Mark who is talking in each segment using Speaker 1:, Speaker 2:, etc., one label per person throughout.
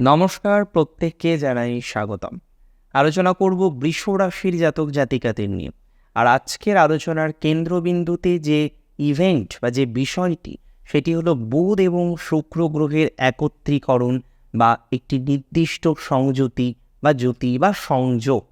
Speaker 1: নমস্কার, প্রত্যেককে জানাই স্বাগতম। আলোচনা করব বৃষ রাশির জাতক জাতিকাদের নিয়ে। আর আজকের আলোচনার কেন্দ্রবিন্দুতে যে ইভেন্ট বা যে বিষয়টি, সেটি হলো বুধ এবং শুক্র গ্রহের একত্রীকরণ বা একটি নির্দিষ্ট সংযুতি বা জ্যোতি বা সংযোগ।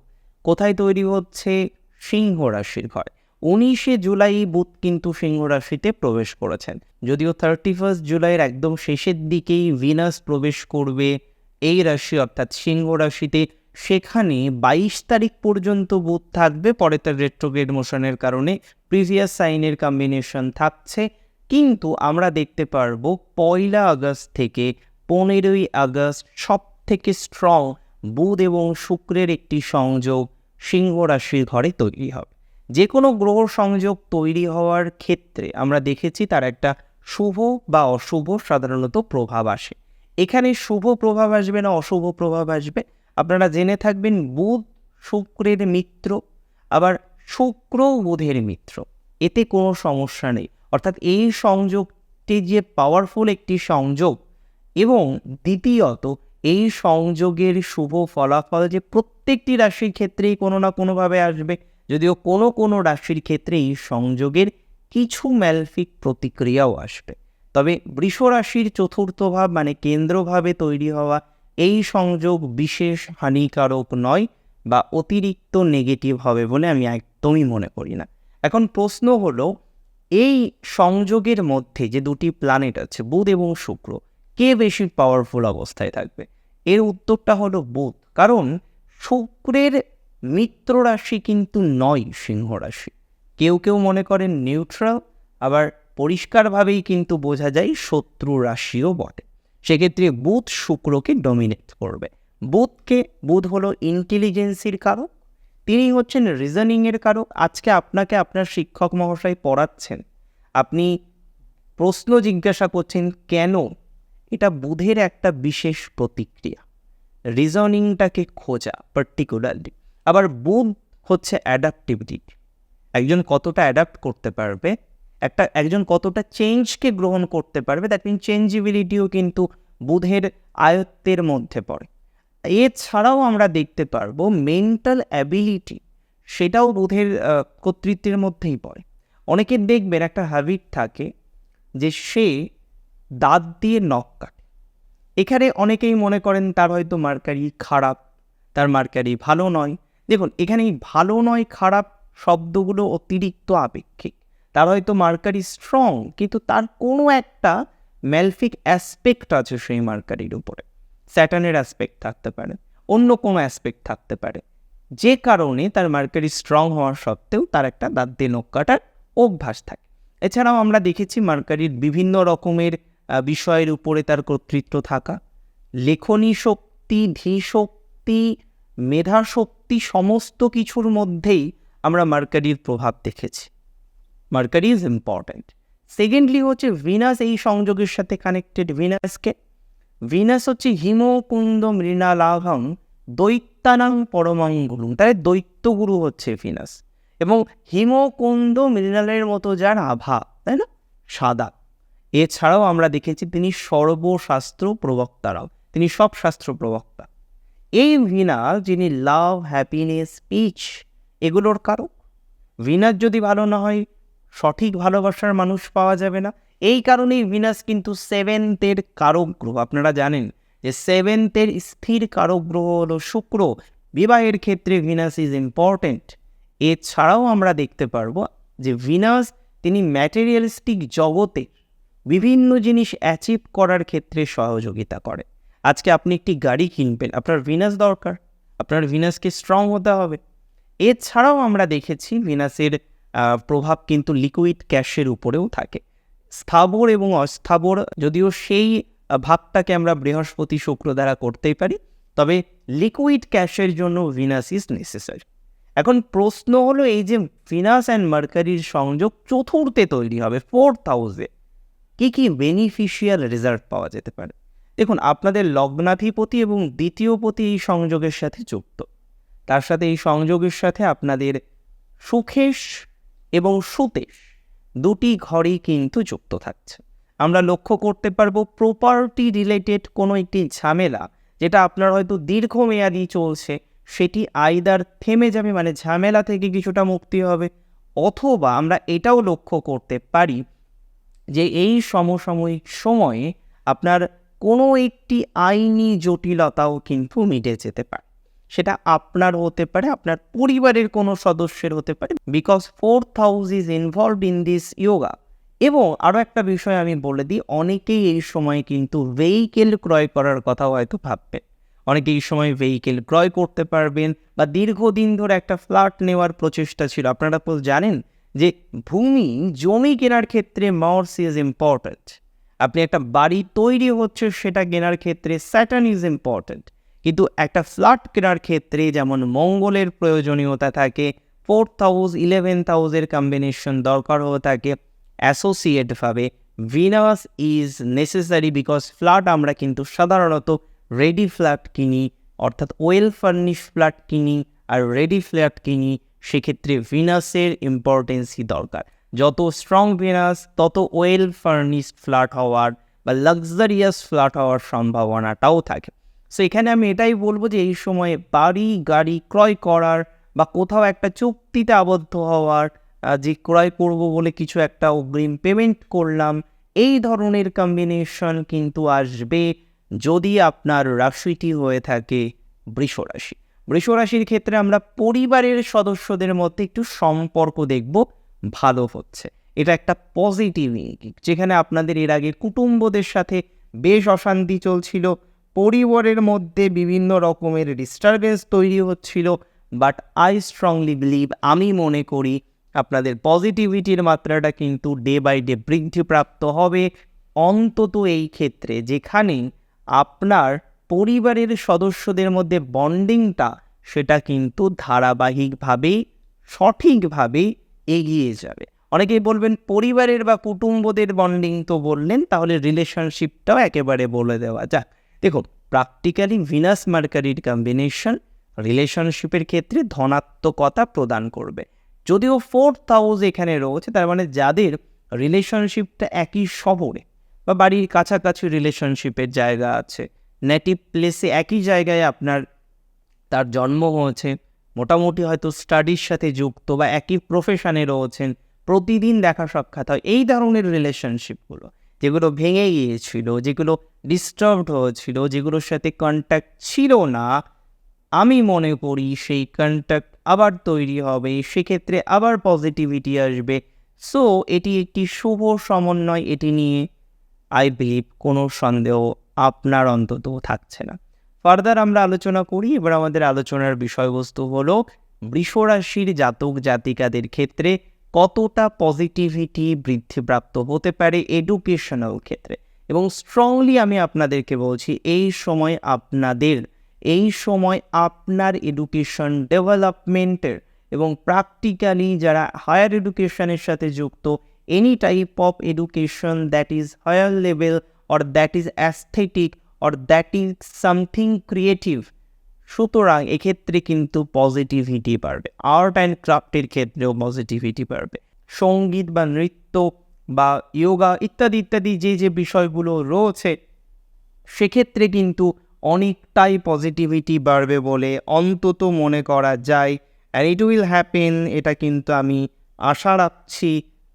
Speaker 1: কোথায় তৈরি হচ্ছে? সিংহ রাশির ঘর। উনিশে জুলাই বুধ কিন্তু সিংহ রাশিতে প্রবেশ করেছেন। যদিও থার্টি ফার্স্ট জুলাইয়ের একদম শেষের দিকেই ভিনাস প্রবেশ করবে এই রাশি অর্থাৎ সিংহ রাশিতে সেখানে বাইশ তারিখ পর্যন্ত বুধ থাকবে, পরে তার রেট্রোগ্রেড মোশনের কারণে প্রিভিয়াস সাইনের কম্বিনেশন থাকছে। কিন্তু আমরা দেখতে পারব পয়লা আগস্ট থেকে পনেরোই আগস্ট সব থেকে স্ট্রং বুধ এবং শুক্রের একটি সংযোগ সিংহ রাশির ঘরে তৈরি হবে। যে কোনো গ্রহ সংযোগ তৈরি হওয়ার ক্ষেত্রে আমরা দেখেছি তার একটা শুভ বা অশুভ সাধারণত প্রভাব আসে। এখানে শুভ প্রভাব আসবে না অশুভ প্রভাব আসবে। আপনারা জেনে থাকবেন, বুধ শুক্রের মিত্র, আবার শুক্র বুধের মিত্র। এতে কোনো সমস্যা নেই। অর্থাৎ এই সংযোগটি যে পাওয়ারফুল একটি সংযোগ এবং দ্বিতীয়ত এই সংযোগের শুভ ফলাফল যে প্রত্যেকটি রাশির ক্ষেত্রেই কোনো না কোনোভাবে আসবে। যদিও কোনো কোনো রাশির ক্ষেত্রে এই সংযোগের কিছু ম্যালফিক প্রতিক্রিয়াও আসবে। তবে বৃষরাশির চতুর্থ ভাব মানে কেন্দ্রভাবে তৈরি হওয়া এই সংযোগ বিশেষ হানিকারক নয় বা অতিরিক্ত নেগেটিভ হবে বলে আমি একদমই মনে করি না। এখন প্রশ্ন হলো, এই সংযোগের মধ্যে যে দুটি প্ল্যানেট আছে, বুধ এবং শুক্র, কে বেশি পাওয়ারফুল অবস্থায় থাকবে? এর উত্তরটা হলো বুধ। কারণ শুক্রের মিত্র রাশি কিন্তু নয় সিংহ রাশি কেউ কেউ মনে করেন নিউট্রাল আবার পরিষ্কারভাবেই কিন্তু বোঝা যায় শত্রু রাশিও বটে। সেক্ষেত্রে বুধ শুক্রকে ডমিনেট করবে। বুধকে, বুধ হলো ইন্টেলিজেন্সির কারক, তিনি হচ্ছেন রিজনিংয়ের কারক। আজকে আপনাকে আপনার শিক্ষক মহাশয় পড়াচ্ছেন। আপনি প্রশ্ন জিজ্ঞাসা করছেন, কেন? এটা বুধের একটা বিশেষ প্রতিক্রিয়া। রিজনিংটাকে খোঁজা পার্টিকুলারলি আবার বুধ হচ্ছে অ্যাডাপ্টিভিটি একজন কতটা অ্যাডাপ্ট করতে পারবে একটা, একজন কতটা চেঞ্জকে গ্রহণ করতে পারবে দ্যাট মিন চেঞ্জিবিলিটিও কিন্তু বুধের আয়ত্তের মধ্যে পড়ে। এছাড়াও আমরা দেখতে পারব মেন্টাল অ্যাবিলিটি সেটাও বুধের কর্তৃত্বের মধ্যেই পড়ে। অনেকের দেখবেন একটা হ্যাবিট থাকে যে সে দাঁত দিয়ে নখ কাটে। এখানে অনেকেই মনে করেন তার হয়তো মার্কারি খারাপ, তার মার্কারি ভালো নয়। দেখুন এখানে ভালো নয়, খারাপ শব্দগুলো অতিরিক্ত আপেক্ষিক। তার হয়তো মার্কারি স্ট্রং কিন্তু তার কোনো একটা ম্যালফিক অ্যাসপেক্ট আছে সেই মার্কারির উপরে। স্যাটানের অ্যাসপেক্ট থাকতে পারে, অন্য কোনো অ্যাসপেক্ট থাকতে পারে। যে কারণে তার মার্কারি স্ট্রং হওয়ার সত্ত্বেও তার একটা দাঁত দিয়ে নখ কাটার অভ্যাস থাকে। এছাড়াও আমরা দেখেছি মার্কারির বিভিন্ন রকমের বিষয়ের উপরে তার কর্তৃত্ব থাকা। লেখনী শক্তি, ধী শক্তি, মেধা শক্তি সমস্ত কিছুর মধ্যেই আমরা মার্কারির প্রভাব দেখেছি। মার্কারি ইজ ইম্পর্ট্যান্ট সেকেন্ডলি হচ্ছে ভিনাস এই সংযোগের সাথে কানেক্টেড ভিনাসকে ভিনাস হচ্ছে হিমকুন্দ মৃণালাভম দৈত্যানাং পরমাঙ্গুরু তাহলে দৈত্যগুরু হচ্ছে ভিনাস এবং হিমকুন্দ মৃণালের মতো যার আভা, তাই না? সাদা। এছাড়াও আমরা দেখেছি তিনি সর্বশাস্ত্র প্রবক্তারাও। তিনি সব শাস্ত্র প্রবক্তা। এই ভিনাস যিনি লাভ হ্যাপিনেস পিচ এগুলোর কারক। ভিনাস যদি ভালো না হয় সঠিক ভালোবাসার মানুষ পাওয়া যাবে না। এই কারণেই ভিনাস কিন্তু সেভেন্থের কারক গ্রহ। আপনারা জানেন যে সেভেন্থের স্থির কারক গ্রহ হলো শুক্র। বিবাহের ক্ষেত্রে ভিনাস ইজ ইম্পর্ট্যান্ট এছাড়াও আমরা দেখতে পারব যে ভিনাস তিনি ম্যাটেরিয়ালিস্টিক জগতে বিভিন্ন জিনিস অ্যাচিভ করার ক্ষেত্রে সহযোগিতা করে। আজকে আপনি একটি গাড়ি কিনবেন, আপনার ভিনাস দরকার, আপনার ভিনাসকে স্ট্রং হতে হবে। এছাড়াও আমরা দেখেছি ভিনাসের প্রভাব কিন্তু লিকুইড ক্যাশের উপরেও থাকে। স্থাবর এবং অস্থাবর যদিও সেই ভাবটাকে আমরা বৃহস্পতি শুক্র দ্বারা করতেই পারি, তবে লিকুইড ক্যাশের জন্য ভিনাস ইজ নেসেসারি এখন প্রশ্ন হলো এই যে ভিনাস অ্যান্ড মার্কারির সংযোগ চতুর্থে তৈরি হবে ফোর্থ হাউসে কী কী বেনিফিশিয়াল রেজাল্ট পাওয়া যেতে পারে? দেখুন, আপনাদের লগ্নাধিপতি এবং দ্বিতীয়পতি এই সংযোগের সাথে যুক্ত। তার সাথে এই সংযোগের সাথে আপনাদের সুখেশ এবং সুতেশ দুটি ঘরেই কিন্তু যুক্ত থাকছে। আমরা লক্ষ্য করতে পারব প্রপার্টি রিলেটেড কোনো একটি ঝামেলা যেটা আপনার হয়তো দীর্ঘমেয়াদী চলছে, সেটি আইদার থেমে যাবে মানে ঝামেলা থেকে কিছুটা মুক্তি হবে অথবা আমরা এটাও লক্ষ্য করতে পারি যে এই সমসাময়িক সময়ে আপনার কোনো একটি আইনি জটিলতাও কিন্তু মিটে যেতে পারে। সেটা আপনার হতে পারে, আপনার পরিবারের কোনো সদস্যের হতে পারে because fourth house is involve in this yoga এবং আরও একটা বিষয় আমি বলে দিই, অনেকেই এই সময় কিন্তু ভেহিকেল ক্রয় করার কথা হয়তো ভাববেন। অনেকে এই সময় ভেহিকেল ক্রয় করতে পারবেন বা দীর্ঘদিন ধরে একটা ফ্ল্যাট নেওয়ার প্রচেষ্টা ছিল। আপনারা তো জানেন যে ভূমি জমি কেনার ক্ষেত্রে মার্স ইজ ইম্পর্ট্যান্ট আপনি একটা বাড়ি তৈরি হচ্ছে, সেটা কেনার ক্ষেত্রে স্যাটার্ন ইজ ইম্পর্ট্যান্ট কিন্তু একটা ফ্ল্যাট কেনার ক্ষেত্রে যেমন মঙ্গলের প্রয়োজনীয়তা থাকে ফোর্থ হাউস ইলেভেন্থ হাউসের কম্বিনেশন দরকার হয়ে থাকে। অ্যাসোসিয়েটভাবে Venus is necessary because flat আমরা কিন্তু সাধারণত রেডি ফ্ল্যাট কিনি, অর্থাৎ ওয়েল ফার্নিশ ফ্ল্যাট কিনি আর রেডি ফ্ল্যাট কিনি, সেক্ষেত্রে ভিনাসের ইম্পর্টেন্সই দরকার। যত স্ট্রং ভিনাস তত ওয়েল ফার্নিশ ফ্ল্যাট হওয়ার বা লাক্সারিয়াস ফ্ল্যাট হওয়ার সম্ভাবনাটাও থাকে। সো এখানে আমি এটাই বলব যে এই সময়ে বাড়ি, গাড়ি ক্রয় করার বা কোথাও একটা চুক্তিতে আবদ্ধ হওয়ার যে ক্রয় করব বলে কিছু একটা অগ্রিম পেমেন্ট করলাম, এই ধরনের কম্বিনেশন কিন্তু আসবে যদি আপনার রাশিটি হয়ে থাকে বৃষ রাশি। বৃষ রাশির ক্ষেত্রে আমরা পরিবারের সদস্যদের মধ্যে একটু সম্পর্ক দেখব, ভালো হচ্ছে। এটা একটা পজিটিভ যেখানে আপনাদের এর আগে কুটুম্বদের সাথে বেশ অশান্তি চলছিল পরিবারের মধ্যে বিভিন্ন রকমের ডিস্টারবেন্স তৈরি হচ্ছিল বাট আই স্ট্রংলি বিলিভ আমি মনে করি আপনাদের পজিটিভিটির মাত্রাটা কিন্তু ডে বাই ডে বৃদ্ধিপ্রাপ্ত হবে। অন্তত এই ক্ষেত্রে যেখানে আপনার পরিবারের সদস্যদের মধ্যে বন্ডিংটা সেটা কিন্তু ধারাবাহিকভাবেই, সঠিকভাবেই এগিয়ে যাবে। অনেকেই বলবেন, পরিবারের বা কুটুম্বদের বন্ডিং তো বললেন, তাহলে রিলেশনশিপটাও একেবারে বলে দেওয়া যাক। দেখুন প্র্যাকটিক্যালি ভিনাস মার্কারির কম্বিনেশন রিলেশনশিপের ক্ষেত্রে ধনাত্মকতা প্রদান করবে। যদিও ফোর্থ হাউস এখানে রয়েছে, তার মানে যাদের রিলেশনশিপটা একই শহরে বা বাড়ির কাছাকাছি রিলেশনশিপের জায়গা আছে নেটিভ প্লেসে একই জায়গায় আপনার তার জন্ম হয়েছে, মোটামুটি হয়তো স্টাডির সাথে যুক্ত বা একই প্রফেশনে রয়েছেন, প্রতিদিন দেখা সাক্ষাৎ হয়, এই ধরনের রিলেশনশিপগুলো যেগুলো ভেঙে গিয়েছিল, যেগুলো ডিস্টার্বড হয়েছিল, যেগুলোর সাথে কন্ট্যাক্ট ছিল না, আমি মনে করি সেই কন্ট্যাক্ট আবার তৈরি হবে, সেক্ষেত্রে আবার পজিটিভিটি আসবে। সো এটি একটি শুভ সমন্বয়, এটি নিয়ে আই বিলিভ কোনো সন্দেহ আপনার অন্তত থাকছে না। ফার্দার আমরা আলোচনা করি, এবার আমাদের আলোচনার বিষয়বস্তু হলো, বৃষরাশির জাতক জাতিকাদের ক্ষেত্রে কতটা পজিটিভিটি বৃদ্ধিপ্রাপ্ত হতে পারে এডুকেশনাল ক্ষেত্রে? এবং স্ট্রংলি আমি আপনাদেরকে বলছি, এই সময় আপনাদের, এই সময় আপনার এডুকেশন ডেভেলপমেন্টের এবং প্র্যাকটিক্যালি যারা হায়ার এডুকেশনের সাথে যুক্ত any type of education that is higher level or that is aesthetic or that is something creative সুতরাং এক্ষেত্রে কিন্তু পজিটিভিটি বাড়বে। আর্ট অ্যান্ড ক্রাফটের ক্ষেত্রেও পজিটিভিটি বাড়বে। সংগীত বা নৃত্য বা ইয়োগা ইত্যাদি ইত্যাদি যে যে বিষয়গুলো রয়েছে, সেক্ষেত্রে কিন্তু অনেকটাই পজিটিভিটি বাড়বে বলে অন্তত মনে করা যায়। অ্যান্ড ইট উইল হ্যাপেন এটা কিন্তু আমি আশা রাখছি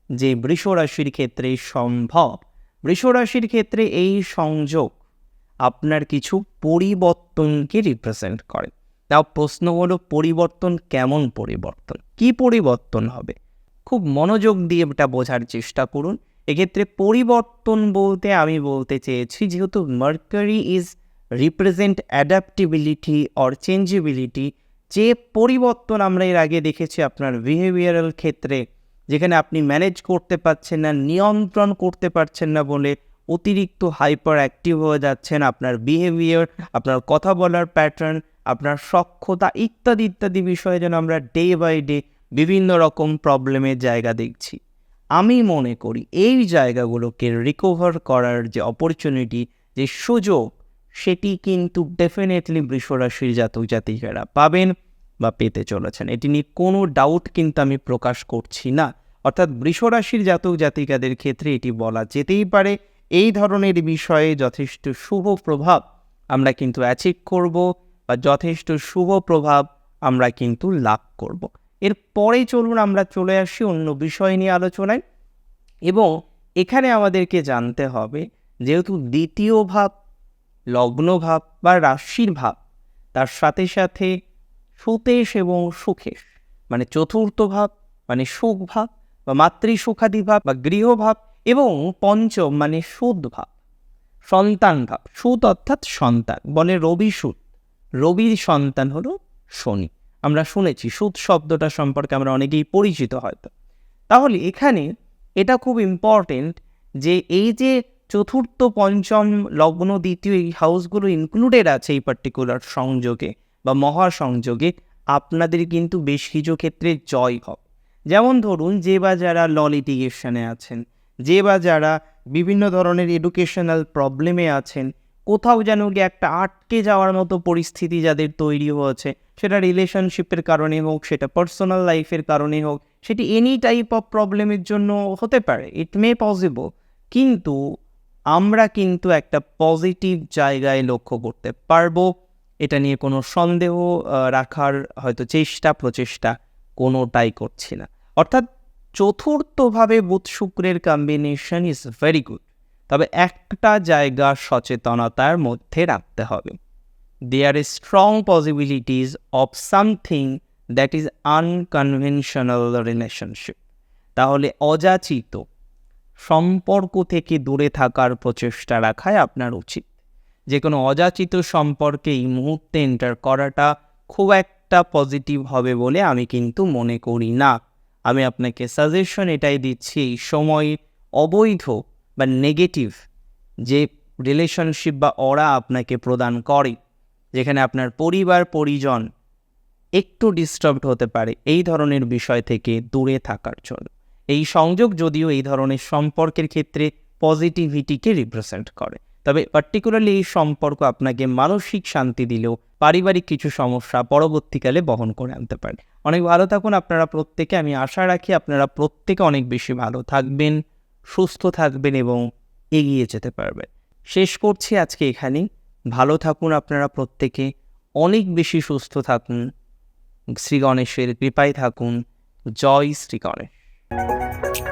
Speaker 1: যে বৃষরাশির ক্ষেত্রে সম্ভব। বৃষরাশির ক্ষেত্রে এই সংযোগ আপনার কিছু পরিবর্তনকে রিপ্রেজেন্ট করে। তাও প্রশ্ন হলো পরিবর্তন কেমন পরিবর্তন? কি পরিবর্তন হবে? খুব মনোযোগ দিয়ে এটা বোঝার চেষ্টা করুন। এক্ষেত্রে পরিবর্তন বলতে আমি বলতে চেয়েছি যেহেতু Mercury is represent adaptability or changeability যে পরিবর্তন আমরা এর আগে দেখেছি আপনার বিহেভিয়ারাল ক্ষেত্রে, যেখানে আপনি ম্যানেজ করতে পারছেন না, নিয়ন্ত্রণ করতে পারছেন না বলে অতিরিক্ত হাইপার অ্যাক্টিভ হয়ে যাচ্ছেন আপনার বিহেভিয়ার আপনার কথা বলার প্যাটার্ন আপনার সক্ষতা ইত্যাদি ইত্যাদি বিষয়ে যেন আমরা ডে বাই ডে বিভিন্ন রকম প্রবলেমের জায়গা দেখছি। আমি মনে করি এই জায়গাগুলোকে রিকভার করার যে অপরচুনিটি যে সুযোগ, সেটি কিন্তু ডেফিনেটলি বৃষরাশির জাতক জাতিকারা পাবেন বা পেতে চলেছেন। এটি নিয়ে কোনো ডাউট কিন্তু আমি প্রকাশ করছি না। অর্থাৎ বৃষরাশির জাতক জাতিকাদের ক্ষেত্রে এটি বলা যেতেই পারে। এই ধরনের বিষয়ে যথেষ্ট শুভ প্রভাব আমরা কিন্তু অ্যাচিভ করব বা যথেষ্ট শুভ প্রভাব আমরা কিন্তু লাভ করব। এরপরে চলুন আমরা চলে আসি অন্য বিষয় নিয়ে আলোচনায় এবং এখানে আমাদেরকে জানতে হবে যেহেতু দ্বিতীয় ভাব, লগ্ন ভাব বা রাশির ভাব, তার সাথে সাথে সুতেশ এবং সুখেশ মানে চতুর্থ ভাব মানে সুখ ভাব বা মাতৃ সুখাদি ভাব বা গৃহভাব এবং পঞ্চম মানে সুদ ভাব, সন্তান ভাব। সুদ অর্থাৎ সন্তান, বলে রবি সুদ। রবির সন্তান হলো শনি। আমরা শুনেছি, সুদ শব্দটা সম্পর্কে আমরা অনেকেই পরিচিত হয়তো। তাহলে এখানে এটা খুব ইম্পর্টেন্ট যে এই যে চতুর্থ, পঞ্চম, লগ্ন, দ্বিতীয় এই হাউসগুলো ইনক্লুডেড আছে এই পার্টিকুলার সংযোগে বা মহাসংযোগে, আপনাদের কিন্তু বেশ কিছু ক্ষেত্রে জয় হবে যেমন ধরুন, যে বা যারা ল লিটিগেশনে আছেন যে বা যারা বিভিন্ন ধরনের এডুকেশনাল প্রবলেমে আছেন, কোথাও যেন গিয়ে একটা আটকে যাওয়ার মতো পরিস্থিতি যাদের তৈরি হয়েছে, সেটা রিলেশনশিপের কারণে হোক, সেটা পার্সোনাল লাইফের কারণে হোক, সেটি এনি টাইপ অফ প্রবলেমের জন্য হতে পারে। ইট মে পসিবল কিন্তু আমরা কিন্তু একটা পজিটিভ জায়গায় লক্ষ্য করতে পারব। এটা নিয়ে কোনো সন্দেহ রাখার হয়তো চেষ্টা, প্রচেষ্টা কোনোটাই করছি না। অর্থাৎ চতুর্থভাবে বুধ শুক্রের কম্বিনেশন ইজ ভেরি গুড তবে একটা জায়গা সচেতনতার মধ্যে রাখতে হবে। There is strong possibilities of something that is unconventional relationship তাহলে অযাচিত, সম্পর্ক থেকে দূরে থাকার প্রচেষ্টা রাখাই আপনার উচিত। যে কোনো অযাচিত সম্পর্কে এই মুহূর্তে এন্টার করাটা খুব একটা পজিটিভ হবে বলে আমি কিন্তু মনে করি না। আমি আপনাকে সাজেশন এটাই দিচ্ছি এই সময় অবৈধ বা নেগেটিভ যে রিলেশনশিপ বা অরা আপনাকে প্রদান করে, যেখানে আপনার পরিবার, পরিজন একটু ডিস্টার্বড হতে পারে, এই ধরনের বিষয় থেকে দূরে থাকার জন্য। এই সংযোগ যদিও এই ধরনের সম্পর্কের ক্ষেত্রে পজিটিভিটিকে রিপ্রেজেন্ট করে। তবে পার্টিকুলারলি এই সম্পর্ক আপনাকে মানসিক শান্তি দিলেও পারিবারিক কিছু সমস্যা পরবর্তীকালে বহন করে আনতে পারে। অনেক ভালো থাকুন, আপনারা প্রত্যেকে। আমি আশা রাখি আপনারা প্রত্যেকে অনেক বেশি ভালো থাকবেন, সুস্থ থাকবেন এবং এগিয়ে যেতে পারবেন। শেষ করছি আজকে এখানেই। ভালো থাকুন আপনারা প্রত্যেকে। অনেক বেশি সুস্থ থাকুন। শ্রী গণেশের কৃপায় থাকুন। জয় শ্রী গণেশ।